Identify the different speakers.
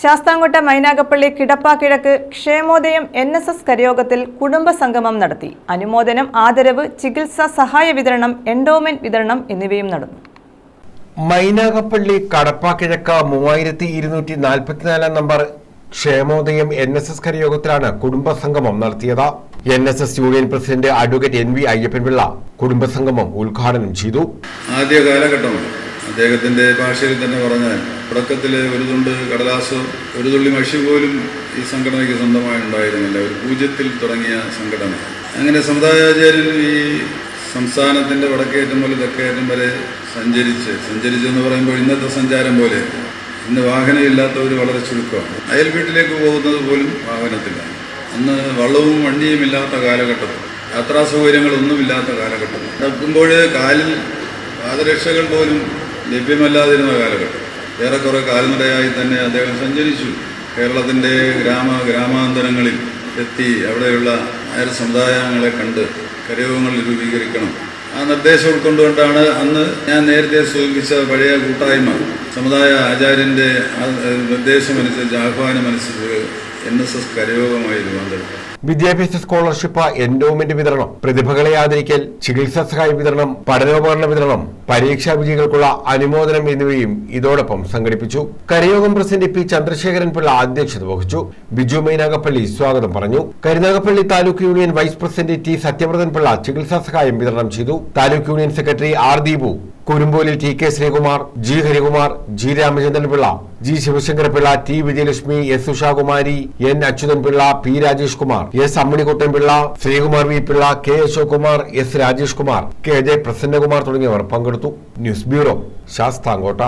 Speaker 1: ശാസ്താംകോട്ട മൈനാഗപ്പള്ളി കിടപ്പ കിഴക്ക് Kshemodayam N S S കരയോഗത്തിൽ കുടുംബസംഗമം നടത്തി. അനുമോദനം ആദരവ് ചികിത്സാ സഹായ വിതരണം എൻഡോമെന്റ് വിതരണം എന്നിവയും നടന്നു.
Speaker 2: മൈനാഗപ്പള്ളി കടപ്പ കടപ്പാക്കിഴക്ക മൂവായിരത്തി ഇരുന്നൂറ്റി നാൽപ്പത്തിനാലാം number Kshemodayam N S S കരയോഗത്തിലാണ് കുടുംബസംഗമം നടത്തിയത്. N S S union president advocate N V Ayyappan Pillai കുടുംബസംഗമം ഉദ്ഘാടനം ചെയ്തു.
Speaker 3: ആദ്യ കാലഘട്ടം അദ്ദേഹത്തിന്റെ ഭാഷയിൽ തന്നെ പറഞ്ഞാൽ തുടക്കത്തിൽ ഒരു തുണ്ട് കടലാസോ ഒരു തുള്ളി മഷി പോലും ഈ സംഘടനയ്ക്ക് സ്വന്തമായി ഉണ്ടായിരുന്നില്ല. ഒരു പൂജ്യത്തിൽ തുടങ്ങിയ സംഘടന. അങ്ങനെ സമുദായാചാര്യൻ ഈ സംസ്ഥാനത്തിന്റെ വടക്കേറ്റം മുതൽ തെക്കേറ്റം വരെ സഞ്ചരിച്ച് സഞ്ചരിച്ചെന്ന് പറയുമ്പോൾ ഇന്നത്തെ സഞ്ചാരം പോലെ ഇന്ന് വാഹനമില്ലാത്തവർ വളരെ ചുരുക്കമാണ്. അയൽ വീട്ടിലേക്ക് പോകുന്നത് പോലും വാഹനത്തിലാണ്. അന്ന് വള്ളവും വണ്ടിയും ഇല്ലാത്ത കാലഘട്ടത്തിൽ യാത്രാ സൗകര്യങ്ങളൊന്നുമില്ലാത്ത കാലഘട്ടം നടക്കുമ്പോൾ കാലിൽ പാദരക്ഷകൾ പോലും ലഭ്യമല്ലാതിരുന്ന കാലഘട്ടം ഏറെക്കുറെ കാൽനടയായി തന്നെ അദ്ദേഹം സഞ്ചരിച്ചു. കേരളത്തിന്റെ ഗ്രാമ ഗ്രാമാന്തരങ്ങളിൽ എത്തി അവിടെയുള്ള നായർ സമുദായങ്ങളെ കണ്ട് കരയോഗങ്ങൾ രൂപീകരിക്കണം. ആ നിർദ്ദേശം ഉൾക്കൊണ്ടുകൊണ്ടാണ് അന്ന് ഞാൻ നേരത്തെ സൂചിപ്പിച്ച പഴയ കൂട്ടായ്മ. സമുദായ ആചാര്യന്റെ നിർദ്ദേശമനുസരിച്ച് ആഹ്വാനമനുസരിച്ച് എൻ എസ് എസ് കരയോഗമായി രൂപാന്തരം
Speaker 2: വിദ്യാഭ്യാസ സ്കോളർഷിപ്പ് എൻഡോമെന്റ് വിതരണം പ്രതിഭകളെ ആദരിക്കൽ ചികിത്സാ സഹായ വിതരണം പഠനോപകരണ വിതരണം പരീക്ഷാ വിജയികൾക്കുള്ള അനുമോദനം എന്നിവയും ഇതോടൊപ്പം സംഘടിപ്പിച്ചു. കരയോഗം പ്രസിഡന്റ് പി ചന്ദ്രശേഖരൻ പിള്ള അധ്യക്ഷത വഹിച്ചു. ബിജു മൈനാഗപ്പള്ളി സ്വാഗതം പറഞ്ഞു. Karunagappally taluk union vice president T Sathyavrathan Pillai ചികിത്സാ സഹായം വിതരണം ചെയ്തു. Taluk union secretary R Deepu കുരുമ്പോലിൽ T K Sreekumar G Harikumar G Ramachandran Pillai G Sivasankara Pillai T Vijayalakshmi S Ushakumari N Achuthan Pillai P Rajesh Kumar S Amminikuttan Pillai Sreekumar V Pillai K Ashok Kumar S Rajesh Kumar K J Prasannakumar തുടങ്ങിയവർ പങ്കെടുത്തു. News bureau Sasthamkotta.